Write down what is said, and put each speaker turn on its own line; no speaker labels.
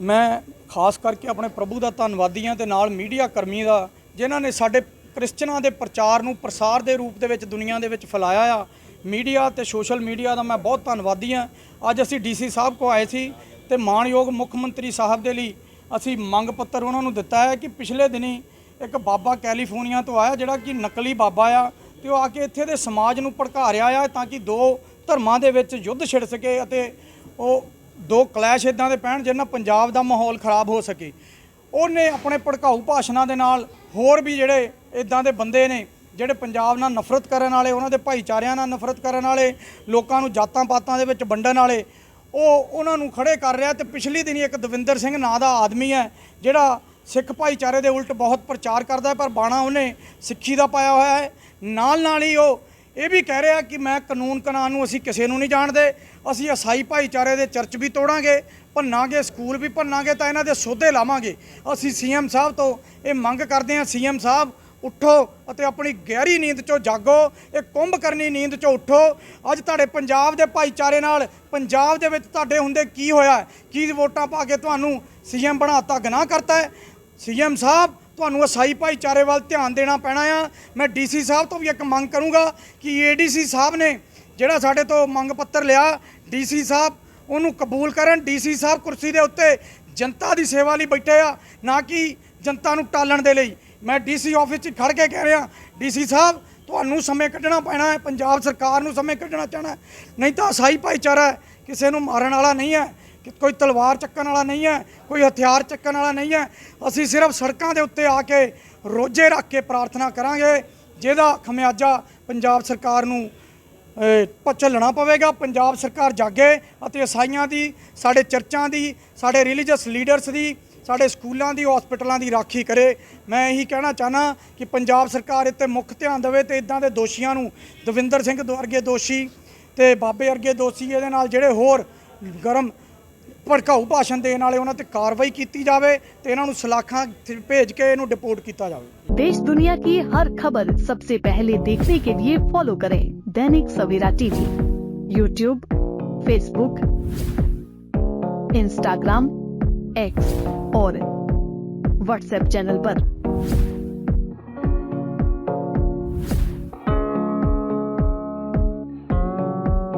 ਮੈਂ ਖਾਸ ਕਰਕੇ ਆਪਣੇ ਪ੍ਰਭੂ ਦਾ ਧੰਨਵਾਦੀ ਹਾਂ ਤੇ ਨਾਲ ਮੀਡੀਆ ਕਰਮੀ ਦਾ, ਜਿਨ੍ਹਾਂ ਨੇ ਸਾਡੇ ਕ੍ਰਿਸਚਨਾਂ ਦੇ ਪ੍ਰਚਾਰ ਨੂੰ ਪ੍ਰਸਾਰ ਦੇ ਰੂਪ ਦੇ ਵਿੱਚ ਦੁਨੀਆ ਦੇ ਵਿੱਚ ਫੈਲਾਇਆ ਆ। ਮੀਡੀਆ ਤੇ ਸੋਸ਼ਲ ਮੀਡੀਆ ਦਾ ਮੈਂ ਬਹੁਤ ਧੰਨਵਾਦੀ ਹਾਂ। ਅੱਜ ਅਸੀਂ ਡੀਸੀ ਸਾਹਿਬ ਕੋ ਆਏ ਸੀ ਤੇ ਮਾਣਯੋਗ ਮੁੱਖ ਮੰਤਰੀ ਸਾਹਿਬ ਦੇ ਲਈ ਅਸੀਂ ਮੰਗ ਪੱਤਰ ਉਹਨਾਂ ਨੂੰ ਦਿੱਤਾ ਹੈ ਕਿ ਪਿਛਲੇ ਦਿਨੀ ਇੱਕ ਬਾਬਾ ਕੈਲੀਫੋਰਨੀਆ ਤੋਂ ਆਇਆ ਜਿਹੜਾ ਕਿ ਨਕਲੀ ਬਾਬਾ ਆ ਤੇ ਉਹ ਆ ਕੇ ਇੱਥੇ ਦੇ ਸਮਾਜ ਨੂੰ ਭੜਕਾ ਰਿਹਾ ਆ ਤਾਂ ਕਿ ਦੋ ਧਰਮਾਂ ਦੇ ਵਿੱਚ ਯੁੱਧ ਛਿੜ ਸਕੇ ਅਤੇ ਉਹ ਦੋ ਕਲੈਸ਼ ਇਦਾਂ ਦੇ ਪੈਣ ਜਿਹਨਾਂ ਪੰਜਾਬ ਦਾ ਮਾਹੌਲ ਖਰਾਬ ਹੋ ਸਕੇ। ਉਹਨੇ ਆਪਣੇ ਭੜਕਾਊ ਭਾਸ਼ਣਾਂ ਦੇ ਨਾਲ ਹੋਰ ਵੀ ਜਿਹੜੇ ਇਦਾਂ ਦੇ ਬੰਦੇ ਨੇ, ਜਿਹੜੇ ਪੰਜਾਬ ਨਾਲ ਨਫ਼ਰਤ ਕਰਨ ਵਾਲੇ, ਉਹਨਾਂ ਦੇ ਭਾਈਚਾਰਿਆਂ ਨਾਲ ਨਫ਼ਰਤ ਕਰਨ ਵਾਲੇ, ਲੋਕਾਂ ਨੂੰ ਜਾਤਾਂ ਪਾਤਾਂ ਦੇ ਵਿੱਚ ਵੰਡਣ ਵਾਲੇ, ਉਹ ਉਹਨਾਂ ਨੂੰ ਖੜੇ ਕਰ ਰਿਹਾ ਤੇ ਪਿਛਲੀ ਦਿਨੀ ਇੱਕ ਦਵਿੰਦਰ ਸਿੰਘ ਨਾਂ ਦਾ ਆਦਮੀ ਹੈ, ਜਿਹੜਾ ਸਿੱਖ ਭਾਈਚਾਰੇ ਦੇ ਉਲਟ ਬਹੁਤ ਪ੍ਰਚਾਰ ਕਰਦਾ ਪਰ ਬਾਣਾ ਉਹਨੇ ਸਿੱਖੀ ਦਾ ਪਾਇਆ ਹੋਇਆ ਹੈ। ਨਾਲ ਨਾਲ ਹੀ ਉਹ ਇਹ ਵੀ ਕਹਿ ਰਿਹਾ ਕਿ ਮੈਂ ਕਾਨੂੰਨ ਕਾਨੂੰਨ ਨੂੰ ਅਸੀਂ ਕਿਸੇ ਨੂੰ ਨਹੀਂ ਜਾਣਦੇ, ਅਸੀਂ ਈਸਾਈ ਭਾਈਚਾਰੇ ਦੇ ਚਰਚ ਵੀ ਤੋੜਾਂਗੇ, ਭੰਨਾਂਗੇ, ਸਕੂਲ ਵੀ ਭੰਨਾਂਗੇ ਤਾਂ ਇਹਨਾਂ ਦੇ ਸੋਧੇ ਲਾਵਾਂਗੇ। ਅਸੀਂ ਸੀਐਮ ਸਾਹਿਬ ਤੋਂ ਇਹ ਮੰਗ ਕਰਦੇ ਹਾਂ, ਸੀਐਮ ਸਾਹਿਬ, ਉੱਠੋ ਅਤੇ ਆਪਣੀ ਗਹਿਰੀ ਨੀਂਦ ਚੋਂ ਜਾਗੋ, ਇਹ ਕੁੰਭ ਕਰਨੀ ਨੀਂਦ ਚੋਂ ਉੱਠੋ। ਅੱਜ ਤੁਹਾਡੇ ਪੰਜਾਬ ਦੇ ਭਾਈਚਾਰੇ ਨਾਲ, ਪੰਜਾਬ ਦੇ ਵਿੱਚ ਤੁਹਾਡੇ ਹੁੰਦੇ ਕੀ ਹੋਇਆ? ਕੀ ਵੋਟਾਂ ਪਾ ਕੇ ਤੁਹਾਨੂੰ ਸੀਐਮ ਬਣਾਤਾ, ਗੁਨਾਹ ਕਰਤਾ ਹੈ? ਸੀਐਮ ਸਾਹਿਬ ਤੁਹਾਨੂੰ ਅਸਾਈ ਭਾਈਚਾਰੇ ਵੱਲ ਧਿਆਨ ਦੇਣਾ ਪੈਣਾ ਆ। ਮੈਂ ਡੀਸੀ ਸਾਹਿਬ ਤੋਂ ਵੀ ਇੱਕ ਮੰਗ ਕਰੂੰਗਾ ਕਿ ਏਡੀਸੀ ਸਾਹਿਬ ਨੇ ਜਿਹੜਾ ਸਾਡੇ ਤੋਂ ਮੰਗ ਪੱਤਰ ਲਿਆ ਡੀਸੀ ਸਾਹਿਬ ਉਹਨੂੰ ਕਬੂਲ ਕਰਨ। ਡੀਸੀ ਸਾਹਿਬ ਕੁਰਸੀ ਦੇ ਉੱਤੇ ਜਨਤਾ ਦੀ ਸੇਵਾ ਲਈ ਬੈਠੇ ਆ, ਨਾ ਕਿ ਜਨਤਾ ਨੂੰ ਟਾਲਣ ਦੇ ਲਈ। ਮੈਂ ਡੀਸੀ ਆਫਿਸ 'ਚ ਖੜ ਕੇ ਕਹਿ ਰਿਹਾ ਡੀਸੀ ਸਾਹਿਬ, ਤੁਹਾਨੂੰ ਸਮੇਂ ਕੱਢਣਾ ਪੈਣਾ ਹੈ। ਪੰਜਾਬ ਸਰਕਾਰ ਨੂੰ ਸਮੇਂ ਕੱਢਣਾ ਚਾਹਣਾ ਨਹੀਂ ਤਾਂ ਅਸਾਈ ਭਾਈਚਾਰਾ ਕਿਸੇ ਨੂੰ ਮਾਰਨ ਵਾਲਾ ਨਹੀਂ ਹੈ। ਕੋਈ ਤਲਵਾਰ ਚੱਕਣ ਵਾਲਾ ਨਹੀਂ ਹੈ, ਕੋਈ ਹਥਿਆਰ ਚੱਕਣ ਵਾਲਾ ਨਹੀਂ ਹੈ। ਅਸੀਂ ਸਿਰਫ ਸੜਕਾਂ ਦੇ ਉੱਤੇ ਆ ਕੇ ਰੋਜੇ ਰੱਖ ਕੇ ਪ੍ਰਾਰਥਨਾ ਕਰਾਂਗੇ, ਜਿਹਦਾ ਖਮਿਆਜਾ ਪੰਜਾਬ ਸਰਕਾਰ ਨੂੰ ਝੱਲਣਾ ਪਵੇਗਾ। ਪੰਜਾਬ ਸਰਕਾਰ ਜਾਗੇ ਅਤੇ ਈਸਾਈਆਂ ਦੀ, ਸਾਡੇ ਚਰਚਾਂ ਦੀ, ਸਾਡੇ ਰਿਲੀਜੀਅਸ ਲੀਡਰਸ ਦੀ, ਸਾਡੇ ਸਕੂਲਾਂ ਦੀ ਹਸਪੀਟਲਾਂ ਦੀ ਰਾਖੀ ਕਰੇ। ਮੈਂ ਇਹੀ ਕਹਿਣਾ ਚਾਹਨਾ ਕਿ ਪੰਜਾਬ ਸਰਕਾਰ ਇੱਥੇ ਮੁੱਖ ਧਿਆਨ ਦੇਵੇ ਤੇ ਇਦਾਂ ਦੇ ਦੋਸ਼ੀਆਂ ਨੂੰ, ਦਵਿੰਦਰ ਸਿੰਘ ਦੋ- ਵਰਗੇ ਦੋਸ਼ੀ ਤੇ ਬਾਬੇ ਵਰਗੇ ਦੋਸ਼ੀ ਇਹਦੇ ਨਾਲ ਜਿਹੜੇ ਹੋਰ ਗਰਮ ਭੜਕਾਊ ਭਾਸ਼ਣ ਦੇਣ ਵਾਲੇ ਉਹਨਾਂ ਤੇ ਕਾਰਵਾਈ ਕੀਤੀ ਜਾਵੇ ਤੇ ਇਹਨਾਂ ਨੂੰ ਸਲਾਖਾਂ ਚ ਭੇਜ ਕੇ ਇਹਨੂੰ ਡਿਪੋਰਟ ਕੀਤਾ ਜਾਵੇ
देश दुनिया की हर खबर सबसे पहले देखने के लिए फॉलो करें Dainik Savera TV YouTube Facebook Instagram X और व्हाट्सएप चैनल पर।